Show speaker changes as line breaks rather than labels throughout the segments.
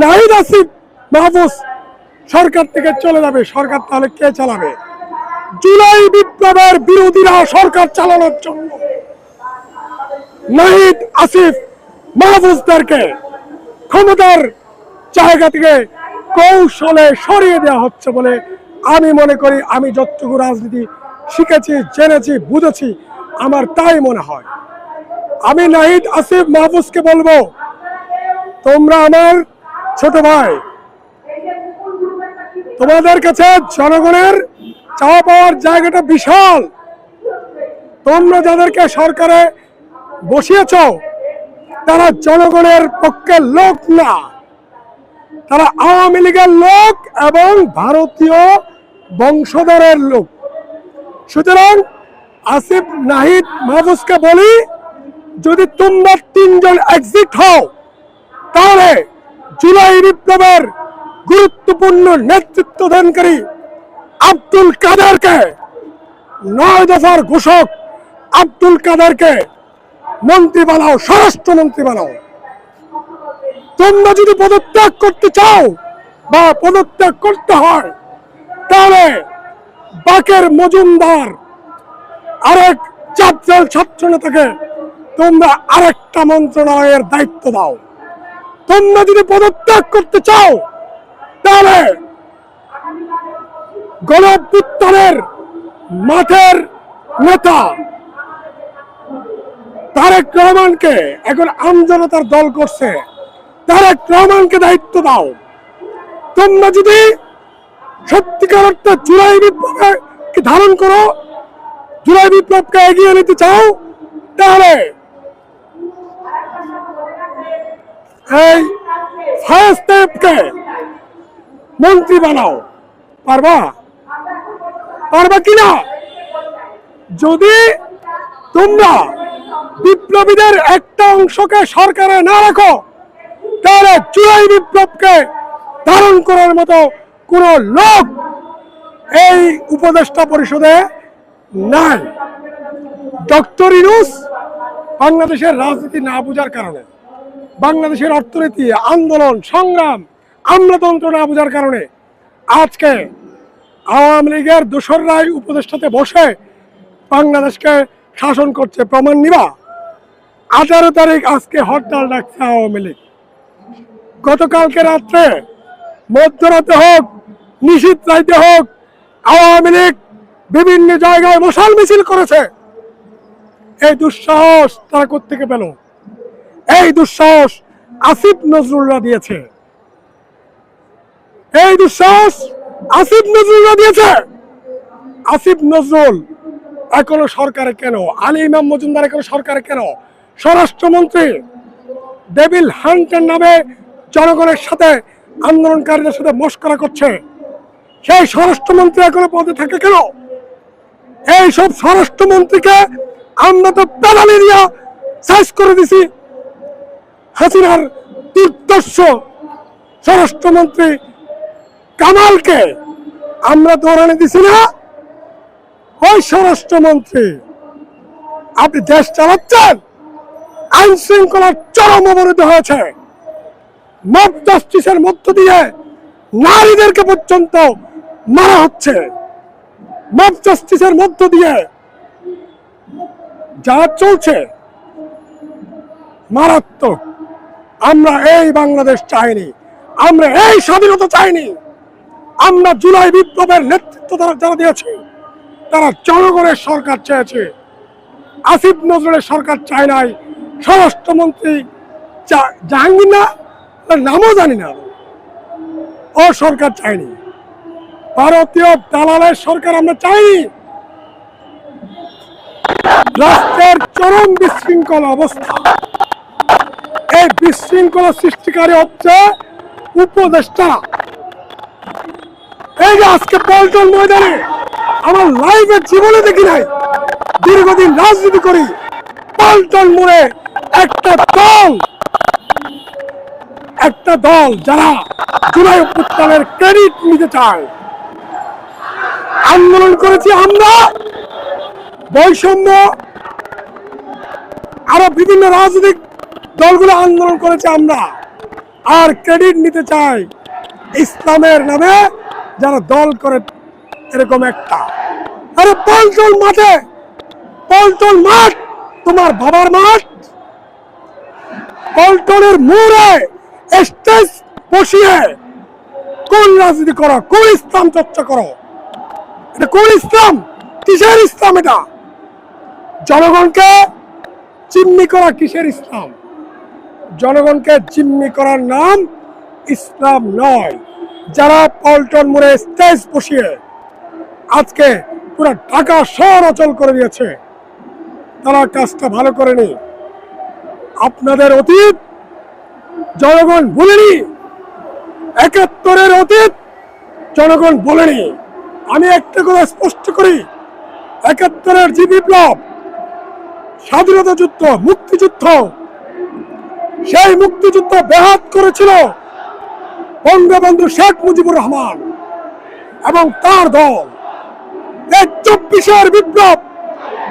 নাহিদ আসিফ, মাহফুজ, সরকার থেকে চলে যাবে। সরকার তাহলে কে চালাবে? জুলাই বিপ্লবের বিরোধীরা সরকার চালানোর জন্য। নাহিদ আসিফ, মাহফুজদেরকে ক্ষমতার জায়গা থেকে কৌশলে সরিয়ে দেওয়া হচ্ছে বলে আমি মনে করি, আমি যতটুকু রাজনীতি শিখেছি, জেনেছি, বুঝেছি, আমার তাই মনে হয়। আমি নাহিদ আসিফ, মাহফুজকে বলব, তোমরা আমার ছোট ভাই। তোমাদের কাছে জনগণের চাওয়া পাওয়ার জায়গাটা বিশাল। তোমরা যাদেরকে সরকারে বসিয়েছ, তারা জনগণের পক্ষের লোক না। তারা আওয়ামী লীগের লোক এবং ভারতীয় বংশধরের লোক। সুতরাং আসিফ নাহিদ মাহফুজকে বলি, যদি তোমরা তিনজন এক্সিট হও, তাহলে জুলাই বিপ্লবের গুরুত্বপূর্ণ নেতৃত্ব দানকারী আব্দুল কাদেরকে নয় দফার ঘোষক আব্দুল কাদেরকে মন্ত্রী বানাও, স্বরাষ্ট্রমন্ত্রী বানাও। তোমরা যদি পদত্যাগ করতে চাও বা পদত্যাগ করতে হয়, তাহলে বাকের মজুমদার আরেক চাপচাল ছাত্র নেতাকে তোমরা আরেকটা মন্ত্রণালয়ের দায়িত্ব দাও। তোমরা যদি পদত্যাগ করতে চাও, তাহলে গণপুত্তরের মাঠের নেতা তারেক রহমানকে এখন আমজনতার দল করছে। তারেক রহমানকে দায়িত্ব দাও। তোমরা যদি সত্যিকার অর্থে জুলাই বিপ্লবে ধারণ করো, জুলাই বিপ্লবকে এগিয়ে নিতে চাও, তাহলে এই ফায়াস্টেপকে মন্ত্রী বানাও। পারবা? পারবা কিনা যদি তোমরা বিপ্লবীদের একটা অংশকে সরকারে না রাখো, তাহলে চুরাই বিপ্লবকে ধারণ করার মতো কোন লোক এই উপদেষ্টা পরিষদে নাই। ডক্টর ইনুস বাংলাদেশের রাজনীতি না বোঝার কারণে। বাংলাদেশের অর্থনীতি, আন্দোলন, সংগ্রাম, আমলাতন্ত্র না বোঝার কারণে আজকে আওয়ামী লীগের দোসররাই উপদেষ্টাতে বসে বাংলাদেশকে শাসন করছে। প্রমাণ নিবা, আঠারো তারিখ আজকে হরতাল ডাকছে আওয়ামী লীগ। গতকালকে রাত্রে মধ্যরাতে হোক নিশীত রাইতে হোক, আওয়ামী লীগ বিভিন্ন জায়গায় মশাল মিছিল করেছে। এই দুঃসাহস তারা কোথেকে পেল? এই দুঃসাহস আসিফ নজরুলরা দিয়েছে। এই দুঃসাহস আসিফ নজরুলরা দিয়েছে। আসিফ নজরুল এখনও সরকারে কেন? আলী ইমাম মজুমদার এখনও সরকারে কেন? স্বরাষ্ট্রমন্ত্রী ডেভিল হান্টের নামে জনগণের সাথে আন্দোলনকারীদের সাথে মস্করা করছে। সেই স্বরাষ্ট্রমন্ত্রী এখনও পদে থাকে কেন? এই সব স্বরাষ্ট্রমন্ত্রীকে আমরা তো পেলালি দিয়া সাইজ করে দিছি। হাসিনার দুর্দর্শ স্বরাষ্ট্রমন্ত্রী কামালকে আমরা দৌড়ানে দিছি না। ওই স্বরাষ্ট্রমন্ত্রী, আপনি দেশ চালাচ্ছেন, আইন শৃঙ্খলার চরম অবরোধ হয়েছে। মব জাস্টিসের মধ্য দিয়ে নারীদেরকে পর্যন্ত মারা হচ্ছে। মব জাস্টিসের মধ্য দিয়ে যা চলছে, মারাত্মক আমরা এই বাংলাদেশ চাইনি, আমরা এই স্বাধীনতা চাইনি। আমরা জুলাই বিপ্লবের নেতৃত্ব তারা যারা দিয়েছে, তারা জনগণের সরকার চেয়েছে। আসিফ নজরুলের সরকার চায় নাই, স্বরাষ্ট্রমন্ত্রী জাহাঙ্গীর না নামও জানি না। ও সরকার চায়নি। ভারতীয় দালালের সরকার আমরা চাইনি। রাষ্ট্রের চরম বিশৃঙ্খল অবস্থা। এই বিশৃঙ্খলা সৃষ্টিকারী হচ্ছে উপদেষ্টা। এই যে আজকে পল্টন ময়দানে আমার লাইফে জীবনে দেখি নাই, দীর্ঘদিন রাজনীতি করি, পল্টন মোড়ে একটা দল একটা দল যারা জুলাই উত্তানের ক্রেডিট নিতে চায়। আন্দোলন করেছি আমরা, বৈষম্য, আরও বিভিন্ন রাজনৈতিক দলগুলো আন্দোলন করেছে আমরা। আর ক্রেডিট নিতে চাই ইসলামের নামে যারা দল করে এরকম একটা। আরে পল্টন মাঠে, পল্টন মাঠ, তোমার বাবার মাঠ। পল্টনের মোড়ে স্টেজ বসিয়ে কোন রাজনীতি করো, কোন ইসলাম চর্চা করো? এটা কোন ইসলাম? কিসের ইসলাম এটা? জনগণকে চিমনি করা কিসের ইসলাম? জনগণকে চিমনি করার নাম ইসলাম নয়। যারা পল্টন মোড়ে স্টেজ বসিয়ে আজকে পুরো ঢাকা শহর অচল করে দিয়েছে, তারা কাজটা ভালো করেনি। আপনাদের অতীত, জনগণ ভুলেনি একাত্তরের অতীত, জনগণ বলেনি। আমি একটা কথা স্পষ্ট করি, একাত্তরের যে বিপ্লব স্বাধীনতা যুদ্ধ, মুক্তিযুদ্ধ সেই মুক্তিযুদ্ধ ব্যাহত করেছিল বঙ্গবন্ধু শেখ মুজিবুর রহমান এবং তার দল। এই চব্বিশের বিপ্লব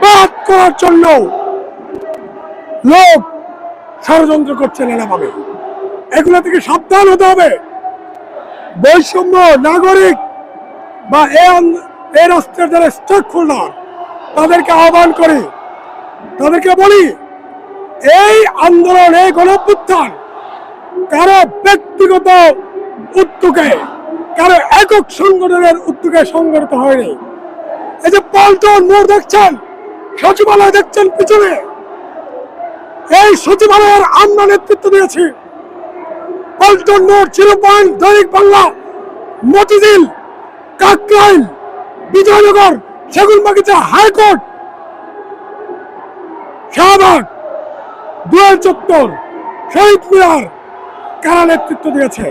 ব্যাহত করার জন্য লোক ষড়যন্ত্র করছে নানাভাবে। এগুলো থেকে সাবধান হতে হবে। বৈষম্য, নাগরিক বা এই রাষ্ট্রের যারা স্টেক হোল্ডার তাদেরকে আহ্বান করি। তাদেরকে বলি এই আন্দোলন, এই গণপুত্থান কারও ব্যক্তিগত উদ্যোগে, কারও একক সংগঠনের উদ্যোগে সংগঠিত হয়নি। এই যে পল্টন মোড় দেখছেন, সচিবালয় দেখছেন পিছনে, এই সচিবালয়ের আমরা নেতৃত্ব দিয়েছি। পল্টন মোড়, জিরো পয়েন্ট, দৈনিক বাংলা, মতিঝিল, কাকরাইল, বিজয়নগর সেগুন বাগিচা হাইকোর্ট, শাহবাগ। দুয়ার চত্বর শহীদ মিনার কারা নেতৃত্ব দিয়েছে?